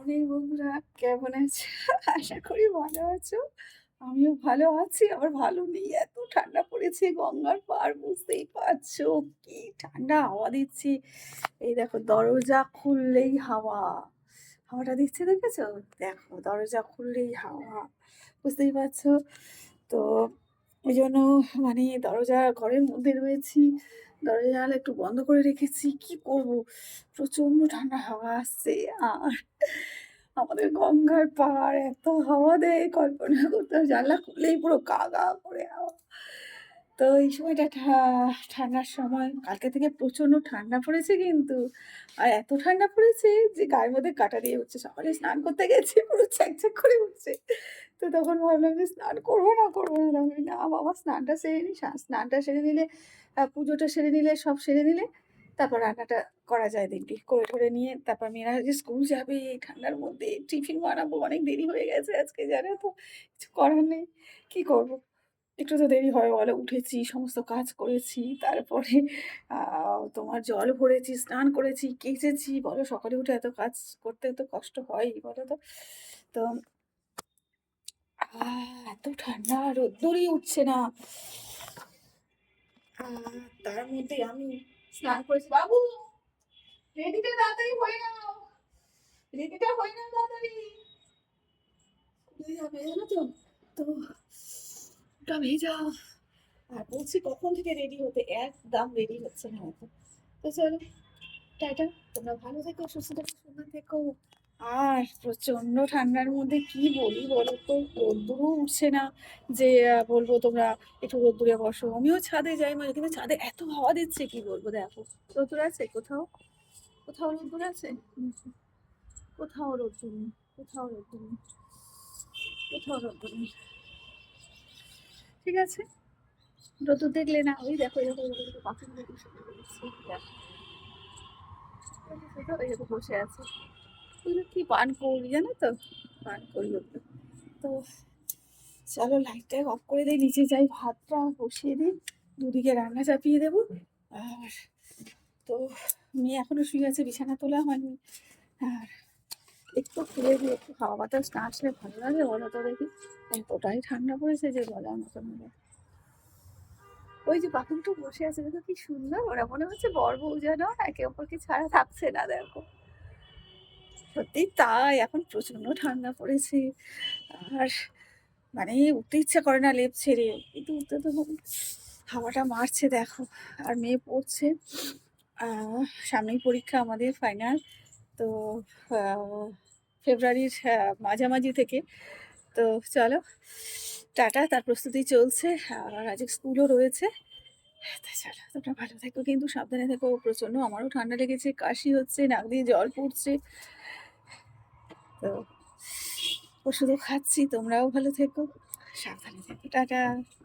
Morning বন্ধুরা, কেমন আছো? আশা করি ভালো আছো। আমিও ভালো আছি, আবার ভালো নেই। এত ঠান্ডা পড়েছে গঙ্গার পার বুঝতেই পারছ। কি ঠান্ডা হাওয়া দিচ্ছে। এই দেখো, দরজা খুললেই হাওয়া। হাওয়াটা দিচ্ছে দেখেছ? দেখো, দরজা খুললেই হাওয়া। বুঝতেই পারছ? তো ওই জন্য মানে দরজা ঘরের মধ্যে রয়েছি। দরজা জানালা একটু বন্ধ করে রেখেছি, কি করব? প্রচণ্ড ঠান্ডা হাওয়া আসছে আর আমাদের গঙ্গার পাড় এত হাওয়া দেয়, কল্পনা করতে জানলা খুলেই পুরো কাগা করে হাওয়া। তো এই সময়টা ঠান্ডার সময়। কালকে থেকে প্রচণ্ড ঠান্ডা পড়েছে কিন্তু। আর এত ঠান্ডা পড়েছে যে গায়ের মধ্যে কাটা দিয়ে উঠছে সকালে স্নান করতে গেছে, পুরো চ্যাকচ্যাক করে উঠছে। তো তখন ভাবলাম যে স্নান করব না করব না। তখন না বাবা, স্নানটা সেরে নি। স্নানটা সেরে নিলে পুজোটা সেরে নিলে, সব সেরে নিলে, তারপর রান্নাটা করা যায় দেখবি। করে টরে নিয়ে তারপর মেয়েরা যে স্কুল যাবে ঠান্ডার মধ্যে টিফিন বানাবো, অনেক দেরি হয়ে গেছে আজকে, জানো তো? কিছু করার নেই। কী করব? একটু তো দেরি হয় বলো উঠেছি, সমস্ত কাজ করেছি, তারপরে তোমার জল ভরেছি, স্নান করেছি, কেচেছি, বলো সকালে উঠে এত কাজ করতে তো কষ্ট হয় বলো তো। তো এত ঠান্ডা, রোদ্দুরই উঠছে না। তার মধ্যে আমি স্নান করেছি। বাবু রেডিটা তাড়াতাড়ি হয়ে নাও। রেডিটা হয়ে নাও তাড়াতাড়ি। ভেজা ভেজা তো? তো ওটা ভেজা। আর বলছি কখন থেকে রেডি হতে? একদম রেডি হচ্ছে না এখন। তো চলো, টাটা। তোমরা ভালো থেকো, সুস্থ থেকো, সুন্দর থেকো। আর প্রচণ্ড ঠান্ডার মধ্যে কি বলি বলো তো? রোদ্দুরও উঠছে না যে বলব তোমরা একটু রোদ্দুরে বসো। আমিও ছাদে যাই মানে কিন্তু ছাদে এত হাওয়া দিচ্ছে, কি বলব দেখো। রোদ্দুর আছে কোথাও? কোথাও রোদ্দুর আছে? কোথাও রোদ্দুর নেই, কোথাও রোদ্দুর নেই, কোথাও রোদ্দুর নেই। ঠিক আছে? রোদ্দুর দেখলে না, ওই দেখো এরকম এরকম বসে আছে। কি পান করি, জানো তো? পান করি তো চলো লাইটটা অফ করে দিই, নিচে যাই, ভাতটা বসিয়ে দিই, দুদিকে রান্না চাপিয়ে দেবো। আর তো মেয়ে এখনও শুয়ে আছে, বিছানা তোলা হয়নি। আর একটু খুলে দিয়ে একটু হাওয়া বাতাস না আসলে ভালো লাগে, বলো তো দেখি। এতটাই ঠান্ডা পড়েছে যে বলার মতন হলো ওই যে পাখিটা বসে আছে, দেখো কি সুন্দর, ওরা মনে হচ্ছে বর বউ যেন একে অপরকে ছাড়া থাকছে না, দেখো। সত্যি তাই, এখন প্রচণ্ড ঠান্ডা পড়েছে। আর মানে উঠতে ইচ্ছা করে না লেপ ছেড়ে, কিন্তু উঠতে তো। হাওয়াটা মারছে, দেখো। আর মেয়ে পড়ছে। সামনেই পরীক্ষা, আমাদের ফাইনাল তো ফেব্রুয়ারির আহ, মাঝামাঝি থেকে। তো চলো টাটা তার প্রস্তুতি চলছে। আর আজ স্কুলও রয়েছে। তা চলো তোমরা ভালো থেকো কিন্তু সাবধানে থেকো। প্রচণ্ড আমারও ঠান্ডা লেগেছে কাশি হচ্ছে নাক দিয়ে জল পড়ছে। তো ওষুধও খাচ্ছি তোমরাও ভালো থেকো। সাবধানে থেকো টাটা।